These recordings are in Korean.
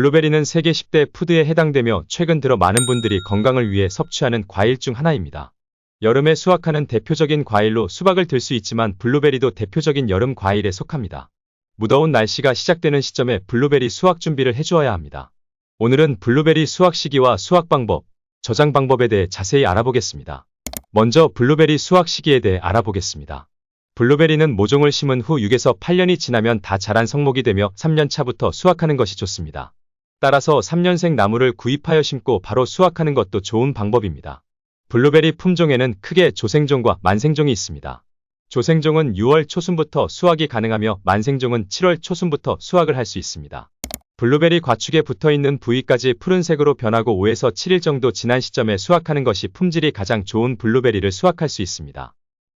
블루베리는 세계 10대 푸드에 해당되며 최근 들어 많은 분들이 건강을 위해 섭취하는 과일 중 하나입니다. 여름에 수확하는 대표적인 과일로 수박을 들 수 있지만 블루베리도 대표적인 여름 과일에 속합니다. 무더운 날씨가 시작되는 시점에 블루베리 수확 준비를 해주어야 합니다. 오늘은 블루베리 수확 시기와 수확 방법, 저장 방법에 대해 자세히 알아보겠습니다. 먼저 블루베리 수확 시기에 대해 알아보겠습니다. 블루베리는 모종을 심은 후 6에서 8년이 지나면 다 자란 성목이 되며 3년 차부터 수확하는 것이 좋습니다. 따라서 3년생 나무를 구입하여 심고 바로 수확하는 것도 좋은 방법입니다. 블루베리 품종에는 크게 조생종과 만생종이 있습니다. 조생종은 6월 초순부터 수확이 가능하며 만생종은 7월 초순부터 수확을 할 수 있습니다. 블루베리 과축에 붙어있는 부위까지 푸른색으로 변하고 5에서 7일 정도 지난 시점에 수확하는 것이 품질이 가장 좋은 블루베리를 수확할 수 있습니다.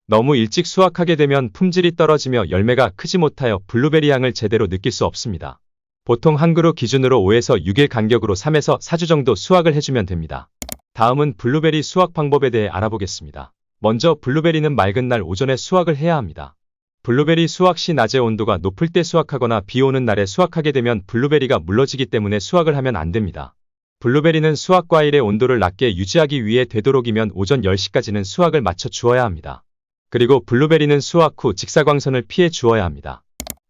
너무 일찍 수확하게 되면 품질이 떨어지며 열매가 크지 못하여 블루베리 향을 제대로 느낄 수 없습니다. 보통 한 그루 기준으로 5에서 6일 간격으로 3에서 4주 정도 수확을 해주면 됩니다. 다음은 블루베리 수확 방법에 대해 알아보겠습니다. 먼저 블루베리는 맑은 날 오전에 수확을 해야 합니다. 블루베리 수확 시 낮의 온도가 높을 때 수확하거나 비 오는 날에 수확하게 되면 블루베리가 물러지기 때문에 수확을 하면 안 됩니다. 블루베리는 수확 과일의 온도를 낮게 유지하기 위해 되도록이면 오전 10시까지는 수확을 맞춰 주어야 합니다. 그리고 블루베리는 수확 후 직사광선을 피해 주어야 합니다.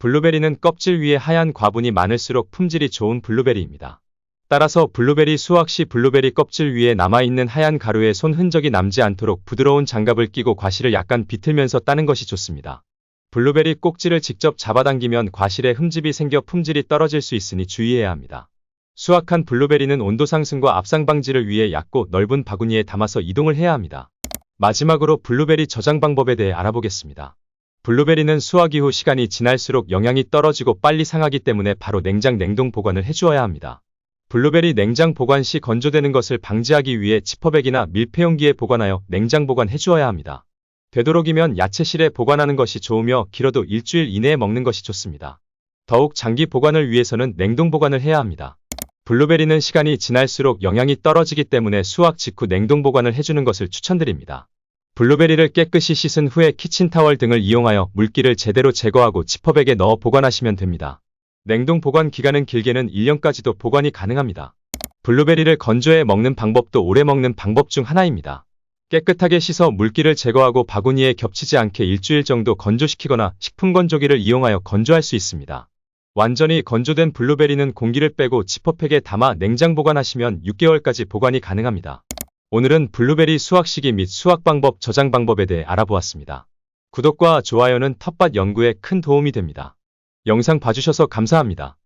블루베리는 껍질 위에 하얀 과분이 많을수록 품질이 좋은 블루베리입니다. 따라서 블루베리 수확 시 블루베리 껍질 위에 남아있는 하얀 가루에 손 흔적이 남지 않도록 부드러운 장갑을 끼고 과실을 약간 비틀면서 따는 것이 좋습니다. 블루베리 꼭지를 직접 잡아당기면 과실에 흠집이 생겨 품질이 떨어질 수 있으니 주의해야 합니다. 수확한 블루베리는 온도 상승과 압상 방지를 위해 얇고 넓은 바구니에 담아서 이동을 해야 합니다. 마지막으로 블루베리 저장 방법에 대해 알아보겠습니다. 블루베리는 수확 이후 시간이 지날수록 영양이 떨어지고 빨리 상하기 때문에 바로 냉장 냉동 보관을 해주어야 합니다. 블루베리 냉장 보관 시 건조되는 것을 방지하기 위해 지퍼백이나 밀폐용기에 보관하여 냉장 보관해주어야 합니다. 되도록이면 야채실에 보관하는 것이 좋으며 길어도 일주일 이내에 먹는 것이 좋습니다. 더욱 장기 보관을 위해서는 냉동 보관을 해야 합니다. 블루베리는 시간이 지날수록 영양이 떨어지기 때문에 수확 직후 냉동 보관을 해주는 것을 추천드립니다. 블루베리를 깨끗이 씻은 후에 키친타월 등을 이용하여 물기를 제대로 제거하고 지퍼백에 넣어 보관하시면 됩니다. 냉동 보관 기간은 길게는 1년까지도 보관이 가능합니다. 블루베리를 건조해 먹는 방법도 오래 먹는 방법 중 하나입니다. 깨끗하게 씻어 물기를 제거하고 바구니에 겹치지 않게 일주일 정도 건조시키거나 식품 건조기를 이용하여 건조할 수 있습니다. 완전히 건조된 블루베리는 공기를 빼고 지퍼팩에 담아 냉장 보관하시면 6개월까지 보관이 가능합니다. 오늘은 블루베리 수확 시기 및 수확 방법, 저장 방법에 대해 알아보았습니다. 구독과 좋아요는 텃밭 연구에 큰 도움이 됩니다. 영상 봐주셔서 감사합니다.